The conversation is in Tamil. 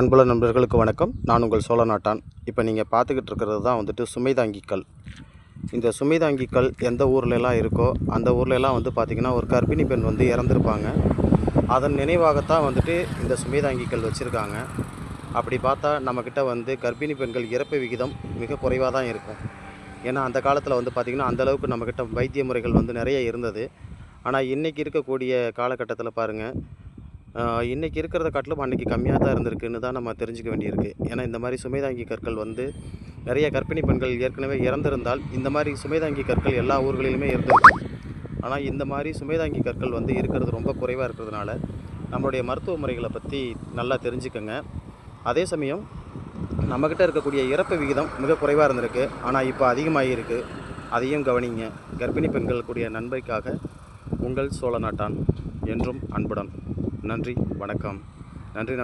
அன்புள்ள நண்பர்களுக்கு வணக்கம். நான் உங்கள் சோழ நாட்டான் இப்போ நீங்கள் பார்த்துக்கிட்டு இருக்கிறது தான் வந்துட்டு சுமைதாங்கி கல் இந்த சுமைதாங்கி கல் எந்த ஊர்லெலாம் இருக்கோ அந்த ஊர்லெலாம் வந்து பார்த்திங்கன்னா ஒரு கர்ப்பிணி பெண் வந்து இறந்துருப்பாங்க. அதன் நினைவாகத்தான் வந்துட்டு இந்த சுமைதாங்கி கல் வச்சுருக்காங்க. அப்படி பார்த்தா நம்மக்கிட்ட வந்து கர்ப்பிணி பெண்கள் இறப்பு விகிதம் மிக குறைவாக தான் இருக்கும். ஏன்னா அந்த காலத்தில் வந்து பார்த்திங்கன்னா அந்தளவுக்கு நம்மக்கிட்ட வைத்திய முறைகள் வந்து நிறைய இருந்தது. ஆனால் இன்றைக்கி இருக்கக்கூடிய காலகட்டத்தில் பாருங்கள் இன்றைக்கி இருக்கிறத காட்டிலும் அன்றைக்கி கம்மியாக தான் இருந்திருக்குன்னு தான் நம்ம தெரிஞ்சுக்க வேண்டியிருக்கு. ஏன்னா இந்த மாதிரி சுமைதாங்கி கற்கள் வந்து நிறைய கர்ப்பிணி பெண்கள் ஏற்கனவே இறந்திருந்தால் இந்த மாதிரி சுமைதாங்கி கற்கள் எல்லா ஊர்களிலுமே இருந்திருக்கும் ஆனால் இந்த மாதிரி சுமைதாங்கி கற்கள் வந்து இருக்கிறது ரொம்ப குறைவாக இருக்கிறதுனால நம்மளுடைய மருத்துவ முறைகளை பற்றி நல்லா தெரிஞ்சுக்கோங்க. அதே சமயம் நம்மக்கிட்ட இருக்கக்கூடிய இறப்பு விகிதம் மிக குறைவாக இருந்திருக்கு. ஆனால் இப்போ அதிகமாக இருக்குது அதையும் கவனிங்க. கர்ப்பிணி பெண்கள் நன்மைக்காக உங்கள் சோழ நாட்டான் என்றும் அன்புடன். நன்றி வணக்கம். நன்றி